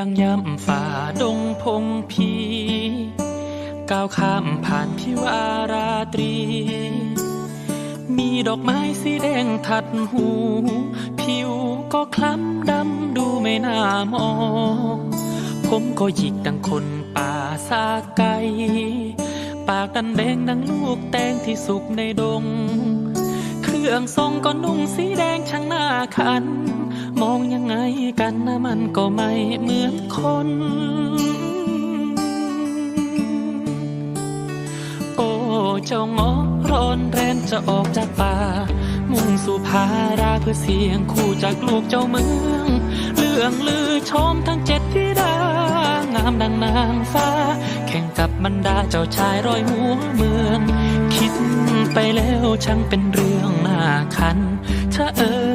างย่ำฝ่าดงพงพีก้าวข้ามผ่านพิวาราตรี มีดอกไม้สีแดงทัดหู ผิวก็คล้ำดำดูไม่น่ามอง ผมก็หยิกดังคนป่าซาไก ปากดันแดงดังลูกแตงที่สุกในดง เครื่องทรงก็นุ่งสีแดงช่างหน้าคัน มองยังไงกันนะมันก็ไม่เหมือนคน โอ้เจ้างอร้อนแรนจะออกจากป่า มุ่งสู่พาราเพื่อเสียงคู่จากลูกเจ้าเมืองเรื่องลือชมทั้งเจ็ดที่ดางามดังนางฟ้า แข่งกับบรรดาเจ้าชายร้อยหัวเมือง คิดไปแล้วช่างเป็นเรื่องน่าคันเธอเออ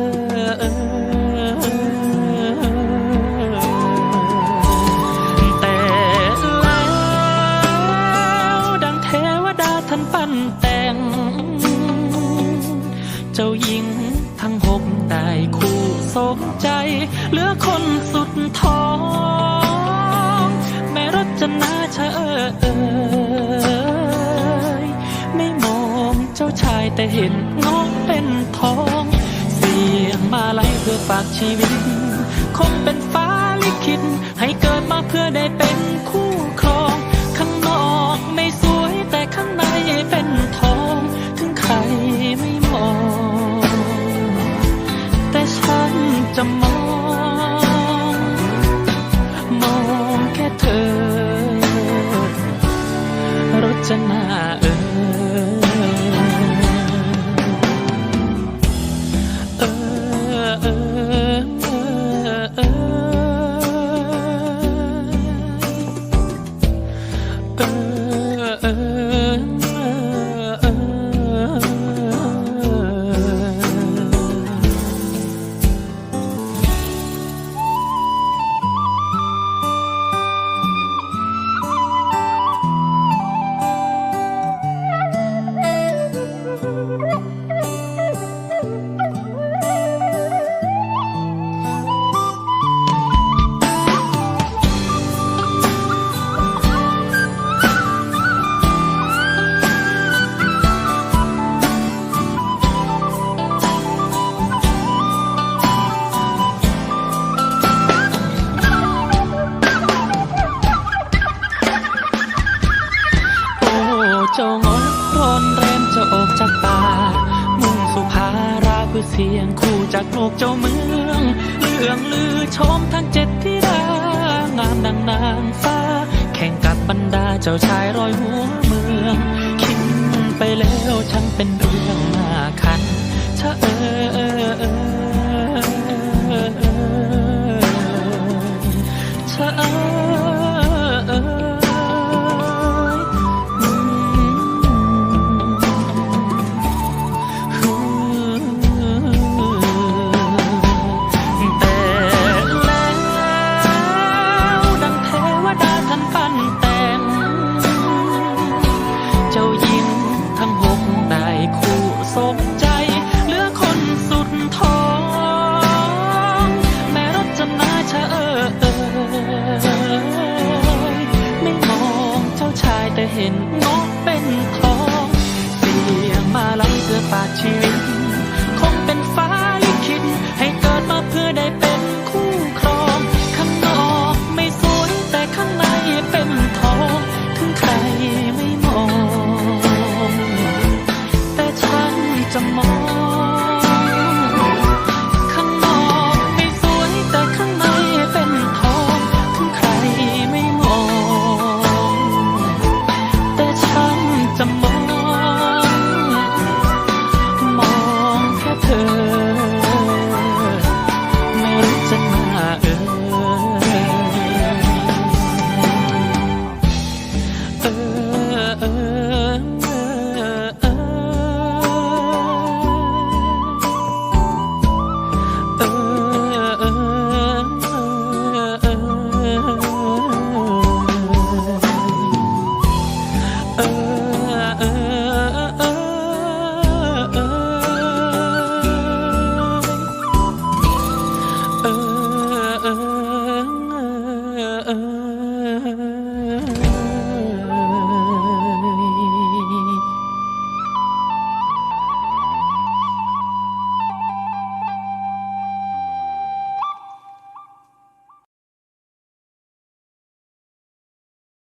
านแต่ง เจ้าหญิงทั้งหกได้คู่สมใจเหลือคนสุดท้อง แม่รจนาเชอเอยไม่มองเจ้าชายแต่เห็นงอเป็นทอง เสียงมาไล่เพื่อฝากชีวิต คงเป็นฟ้าลิขิตให้เกิดมาเพื่อได้เป็น จะนาเออเออเออเออ เจ้างอนร้อนเรมจะออกจากป่า มุ่งสุภาราเพื่อเสียงคู่จากโลกเจ้าเมืองเลื่องลือชมทั้งเจ็ดที่ดางามดังนางฟ้า แข่งกับบรรดาเจ้าชายรอยหัวเมือง คิดไปแล้วช่างเป็นเรื่องน่าคันเธอเออ เห็นงอกเป็นทองเสียงมาลังเสื้อปากชีวิต